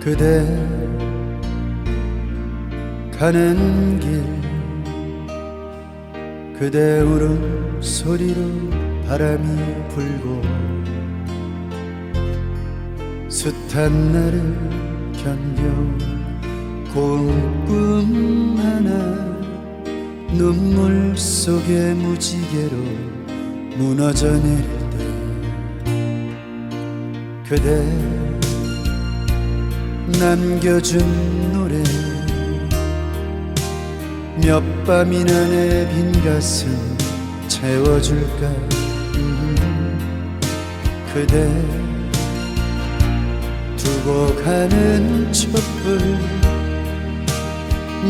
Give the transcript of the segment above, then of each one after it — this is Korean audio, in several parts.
그대 가는 길 그대 울음 소리로 바람이 불고 숱한 날을 견뎌 고운 꿈 하나 눈물 속에 무지개로 무너져 내릴 때 그대 남겨준 노래. 몇 밤이나 내 빈 가슴 채워줄까? 음, 그대 두고 가는 촛불.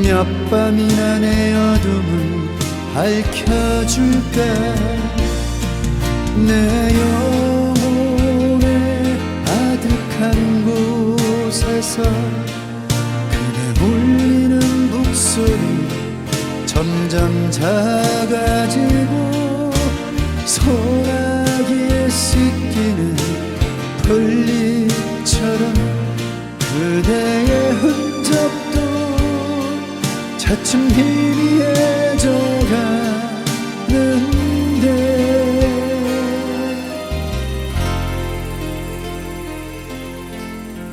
몇 밤이나 내 어둠을 밝혀줄까? 내 곳에서 그대 울리는 목소리 점점 작아지고 소나기에 씻기는 풀잎처럼 그대의 흔적도 차츰 희미해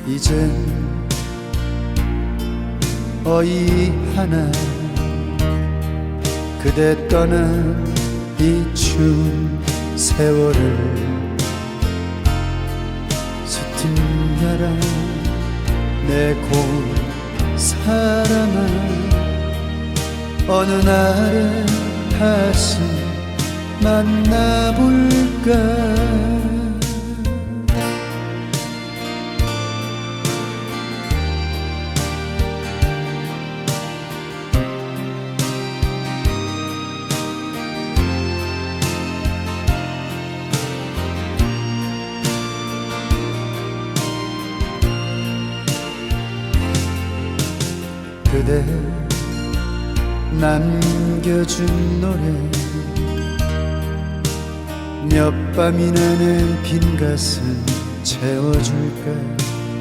이젠 어이 하나 그대 떠난 이 추운 세월을 스팀가라 내 고운 사람아 어느 날에 다시 만나볼까 그대 남겨준 노래. 몇 밤이나 내빈 가슴 채워줄까?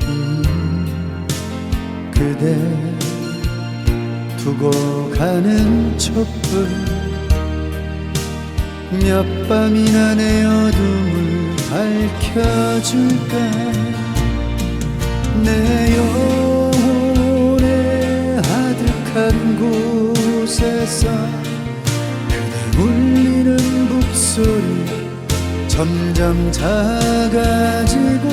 음, 그대 두고 가는 촛불. 몇 밤이나 내 어둠을 밝혀줄까 목소리 점점 작아지고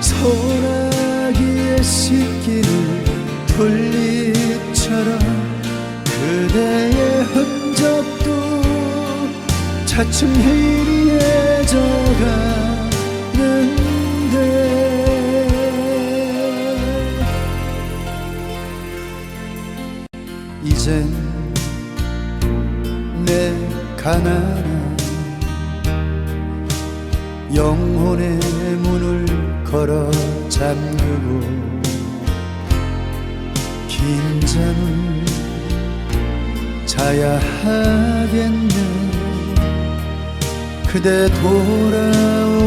소나기에 씻기는 풀잎처럼 그대의 흔적도 차츰 희미해져가는데. 이젠 내 가난한 영혼의 문을 걸어 잠그고 긴 잠을 자야 하겠네. 그대 돌아오